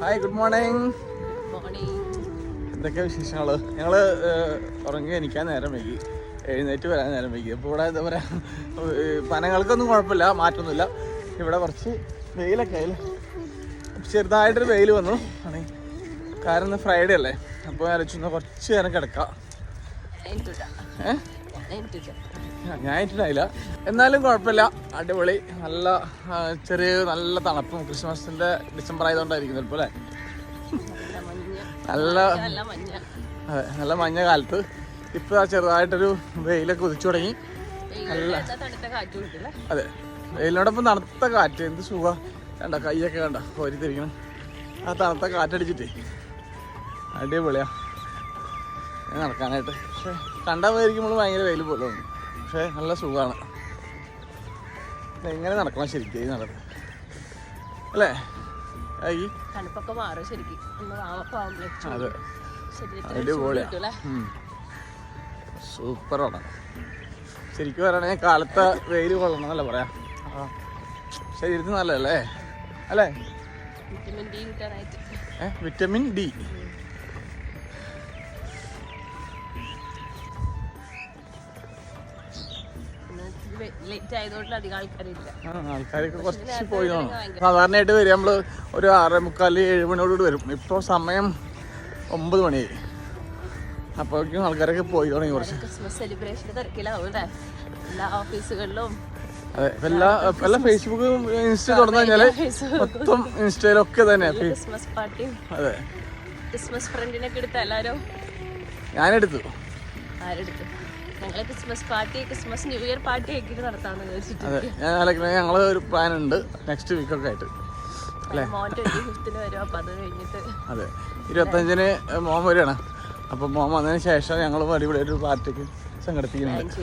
Hi good morning എന്തൊക്കെ വിശേഷങ്ങൾ ഞങ്ങൾ ഉറങ്ങി എനിക്കാൻ നേരം വൈകി. എഴുന്നേറ്റ് വരാൻ നേരം വൈകി. അപ്പോൾ ഇവിടെ എന്താ പറയുക പനങ്ങൾക്കൊന്നും കുഴപ്പമില്ല മാറ്റമൊന്നുമില്ല ഇവിടെ കുറച്ച് വെയിലൊക്കെ ആയാലും ചെറുതായിട്ടൊരു വെയിൽ വന്നു. ആണേ. കാരണം ഫ്രൈഡേ അല്ലേ? അപ്പോൾ ആലോചിച്ചു കുറച്ച് നേരം കിടക്കാം. ഏ? ഞാൻ ഇട്ടിട്ടില്ല എന്നാലും കുഴപ്പമില്ല. അടിപൊളി. നല്ല ചെറിയ നല്ല തണുപ്പും ക്രിസ്മസിന്റെ ഡിസംബർ ആയതുകൊണ്ടായിരിക്കും ചിലപ്പോൾ അല്ലേ? നല്ല അതെ നല്ല മഞ്ഞ കാലത്ത്. ഇപ്പൊ ചെറുതായിട്ടൊരു വെയിലൊക്കെ ഉദിച്ചു തുടങ്ങി. നല്ല അതെ വെയിലിനോടൊപ്പം തണുത്ത കാറ്റ്. എന്ത് സുഖ കണ്ട കൈയൊക്കെ കണ്ട കോരിത്തിരിക്കണം. ആ തണുത്ത കാറ്റടിച്ചിട്ടേ. അടിപൊളിയാ. നടക്കാനായിട്ട്. പക്ഷെ കണ്ടാൽ പോയിരിക്കുമ്പോൾ ഭയങ്കര വെയിൽ പോലെ തോന്നും. പക്ഷേ നല്ല സുഖമാണ്. എങ്ങനെ നടക്കണം ശരിക്കും? ഈ നടക്കുന്നത് അല്ലേ? ഈ തണുപ്പൊക്കെ മാറും ശരിക്കും. അതെ. സൂപ്പറാണ്. ശരിക്കും പറയണേ കാലത്തെ വെയിൽ കൊള്ളണം എന്നല്ല പറയാ. ശരീരത്തിന് നല്ലതല്ലേ? അല്ലേ? വിറ്റമിൻ ഡി ആൾക്കാരൊക്കെ കുറച്ച് പോയി സാധാരണയായിട്ട് വരിക നമ്മൾ ഒരു ആറേ മുക്കാൽ ഏഴ് മണിയോടുകൂടി വരും. ഇപ്പൊ സമയം ഒമ്പത് മണിയായി അപ്പോഴേക്കും ആൾക്കാരൊക്കെ പോയി തുടങ്ങി കുറച്ച്. ക്രിസ്മസ് അല്ലേ എല്ലാ ഓഫീസുകളിലും അതെ എല്ലാ എല്ലാ ഫേസ്ബുക്ക് ഇൻസ്റ്റ തുറന്നു കഴിഞ്ഞാൽ മൊത്തം ഇൻസ്റ്റയിലൊക്കെ തന്നെ. ക്രിസ്മസ് പാർട്ടി അതെ. ക്രിസ്മസ് ഫ്രണ്ടിനൊക്കെ എടുത്ത ഞാനെടുത്തു. ആരെടുത്തു? ഞങ്ങൾ Christmas party Christmas new year party നടത്താമെന്ന് വിചാരിച്ചിട്ട് ഞങ്ങൾ ഒരു പ്ലാൻ ഉണ്ട്. നെക്സ്റ്റ് വീക്കൊക്കെ ആയിട്ട്. മോൻ ട്വന്റി ഫിഫ്തിന് വരും. അപ്പൊ അത് കഴിഞ്ഞിട്ട് അതെ. ഇരുപത്തഞ്ചിന് മോൻ വരികയാണ്. അപ്പൊ മോൻ വന്നതിന് ശേഷം ഞങ്ങൾ അടിപൊളി ഒരു പാർട്ടിക്ക് സംഘടിപ്പിക്കുന്നുണ്ട്.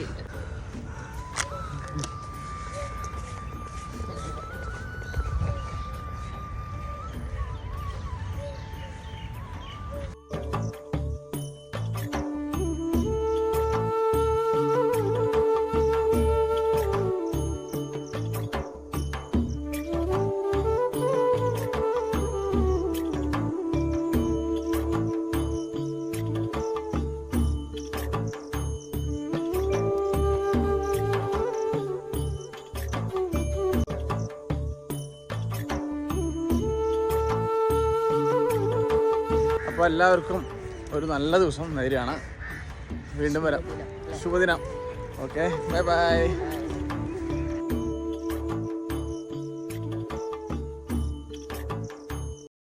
അപ്പോൾ എല്ലാവർക്കും ഒരു നല്ല ദിവസം നേരെയാണ്. വീണ്ടും വരാം. ശുഭദിനം. ഓക്കെ. Bye bye.